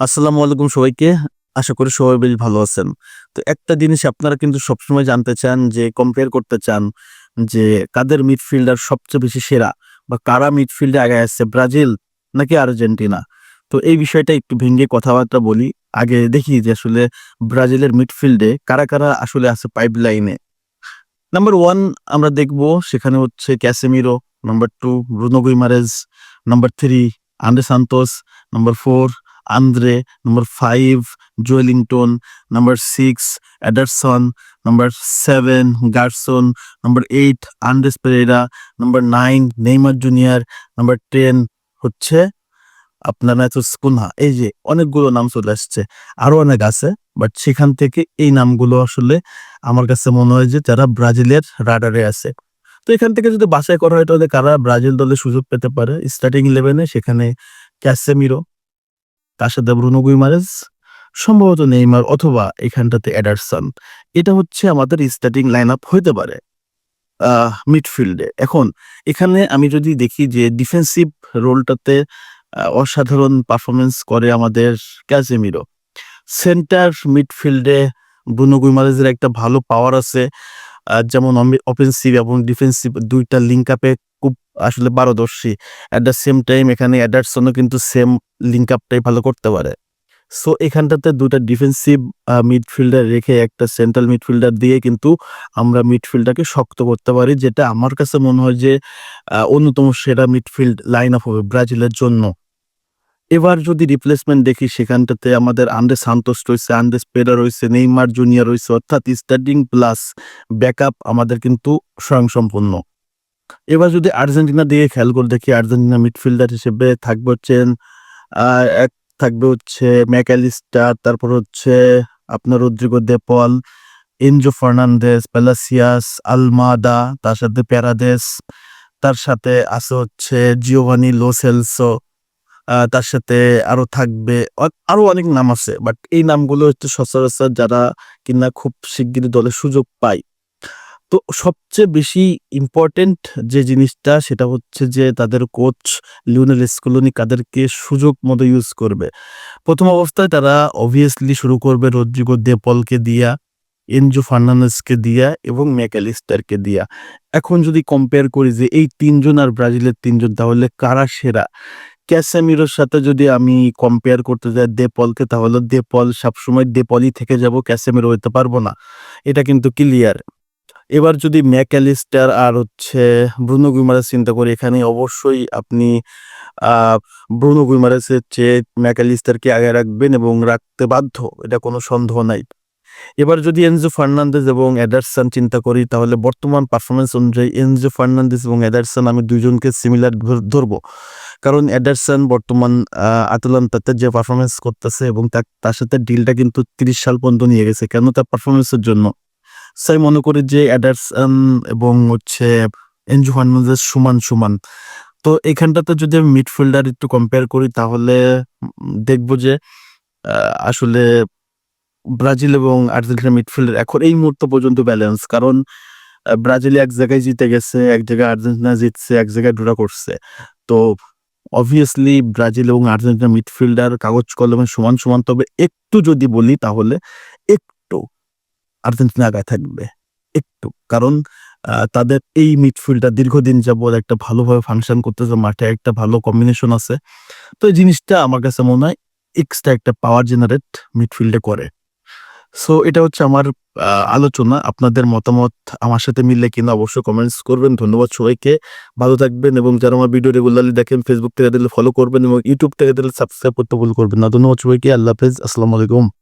আসসালামু আলাইকুম সবাইকে। আশা করি সবাই বেশ ভালো আছেন। তো একটা জিনিস আপনারা কিন্তু সবসময় জানতে চান, যে কম্পেয়ার করতে চান, যে কাদের মিডফিল্ডার সবচেয়ে বেশি সেরা বা কারা মিডফিল্ডে আগে আসছে, ব্রাজিল নাকি আর্জেন্টিনা? তো এই বিষয়টা একটু ভেঙে কথাবার্তা বলি। আগে দেখি যে আসলে ব্রাজিলের মিডফিল্ডে কারা কারা আসলে আছে পাইপ লাইনে নাম্বার ওয়ান আমরা দেখব, সেখানে হচ্ছে Casemiro number two Bruno Guimaraes number three Andrey Santos number four Andre number five Joelinton number six Ederson number seven Gerson number eight Andreas Pereira number nine Neymar junior number ten হচ্ছে আপনার Mathews Cunha এই যে অনেকগুলো নাম চলে আসছে, আরও অনেক আছে বাট সেখান থেকে এই নামগুলো আসলে আমার কাছে মনে হয় যে যারা ব্রাজিলের রাডারে আছে। তো এখান থেকে যদি বাছাই করা হয় তাহলে কারা ব্রাজিল দলে সুযোগ পেতে পারে? স্টার্টিং ইলেভেনে সেখানে ক্যাসেমিরো তার সাথে ব্রুনো গুইমারেজ সম্ভবত নেইমার অথবা এখানটাতে অ্যাডারসন। এটা হচ্ছে আমাদের স্টার্টিং লাইন আপ হইতে পারে মিডফিল্ডে এখন, এখানে আমি যদি দেখি যে ডিফেন্সিভ রোলটাতে অসাধারণ পারফরমেন্স করে আমাদের ক্যাসেমিরো সেন্টার মিডফিল্ডে ব্রুনো গুইমারেজের একটা ভালো পাওয়ার আছে যেমন অফেন্সিভ এবং ডিফেন্সিভ দুইটা লিঙ্ক আপে আসলে পারদর্শী। অ্যাট দ্য সেম টাইম এখানে অ্যাডারসনও কিন্তু সেম লিঙ্ক আপটাই ভালো করতে পারে। সো এখানটাতে দুটা ডিফেন্সিভ মিডফিল্ডার রেখে একটা সেন্ট্রাল মিডফিল্ডার দিয়ে কিন্তু আমরা মিডফিল্ডটাকে শক্ত করতে পারি, যেটা আমার কাছে মনে হয় যে অন্যতম সেরা মিডফিল্ড লাইন আপ হবে ব্রাজিলের জন্য। এবার যদি রিপ্লেসমেন্ট দেখি সেখানটাতে আমাদের আন্ডে সান্তোস রয়েছে আন্ডে স্পেডা রয়েছে নেইমার জুনিয়র রয়েছে, অর্থাৎ স্টার্টিং প্লাস ব্যাকআপ আমাদের কিন্তু স্বয়ংসম্পূর্ণ। এবার যদি আর্জেন্টিনা দিয়ে খেয়াল করে দেখি, আর্জেন্টিনা মিডফিল্ডার হিসেবে থাকবে হচ্ছেন এক থাকবে হচ্ছে ম্যাকালিস্টার তারপর হচ্ছে আপনার Rodrigo De Paul Enzo Fernandez Palacios, Almada, তার সাথে প্যারাদেস তার সাথে আছে হচ্ছে জিওভানি লোসেলসো তার সাথে আরও থাকবে আরও অনেক নাম আছে, বাট এই নামগুলো হচ্ছে সচরাচর যারা কিনা খুব শিগগিরই দলে সুযোগ পায়। তো সবচেয়ে বেশি ইম্পর্টেন্ট যে জিনিসটা সেটা হচ্ছে যে তাদের কোচ লিওনেল স্কুলনি কাদেরকে সুযোগ মতো ইউজ করবে। প্রথম অবস্থায় তারা অবভিয়াসলি শুরু করবে রদ্রিগো দেপলকে দিয়া, এনজো ফার্নান্দেসকে দিয়া এবং ম্যাকালিস্টারকে দিয়া। এখন যদি কম্পেয়ার করি যে এই তিনজন আর ব্রাজিলের তিনজন, তাহলে কারা সেরা? ক্যাসামিরোর সাথে যদি আমি কম্পেয়ার করতে যাই দেপলকে তাহলে দেপল সবসময় দেপলই থেকে যাব, ক্যাসামিরো হইতে পারব না। এটা কিন্তু ক্লিয়ার এবার যদি ম্যাকালিস্টার আর হচ্ছে ব্রুনো গুইমারেস চিন্তা করি এখানে অবশ্যই আপনি ব্রুনো গুইমারেসের চেয়ে ম্যাকালিস্টারকে আগে রাখবেন এবং রাখতে বাধ্য, এটা কোনো সন্দেহ নাই। এবার যদি এনজো ফার্নান্দেজ এবং এডারসন চিন্তা করি, তাহলে বর্তমান পারফরমেন্স অনুযায়ী এনজো ফার্নান্দেজ এবং এডারসন আমি দুইজনকে সিমিলার ধরবো। কারণ এডারসন বর্তমান আটালান্তাতে যে পারফরমেন্স করতেছে এবং তার সাথে ডিলটা কিন্তু তিরিশ সাল পর্যন্ত নিয়ে গেছে, কেন তার পারফরমেন্সের জন্য? তাই মনে করি যে অ্যাডারসন এবং হচ্ছে এনজু ফার্নান্দেজ সমান সমান। তো এখানটাতে যদি আমি মিডফিল্ডার একটু কম্পেয়ার করি, তাহলে দেখব যে আসলে ব্রাজিল এবং আর্জেন্টিনা মিডফিল্ডার এখন এই মুহূর্ত পর্যন্ত ব্যালেন্স কারণ ব্রাজিল এক জায়গায় জিতে গেছে, এক জায়গায় আর্জেন্টিনা জিতছে, এক জায়গায় ড্রা করছে। তো অবভিয়াসলি ব্রাজিল এবং আর্জেন্টিনা মিডফিল্ডার কাগজ কলমে সমান সমান। তবে একটু যদি বলি, তাহলে আর্জেন্টিনা আগায় থাকবে। একটু। কারণ তাদের এই মিডফিল্ডটা দীর্ঘদিন যাবত একটা ভালোভাবে ফাংশন করতেছে, মাঠে একটা ভালো কম্বিনেশন আছে। তো এই জিনিসটা আমার কাছে মনে হয় এক্সট্রা একটা পাওয়ার জেনারেট মিডফিল্ডে করে। সো এটা হচ্ছে আমার আলোচনা। আপনাদের মতামত আমার সাথে মিললে কিনা অবশ্যই কমেন্টস করবেন। ধন্যবাদ সবাইকে। ভালো থাকবেন এবং যারা আমার ভিডিও রেগুলারলি দেখেন ফেসবুক থেকে দিলে ফলো করবেন এবং ইউটিউব থেকে দিলে সাবস্ক্রাইব করতে ভুল করবেন না। ধন্যবাদ সবাইকে। আল্লাহ হাফেজ। আসসালামু আলাইকুম।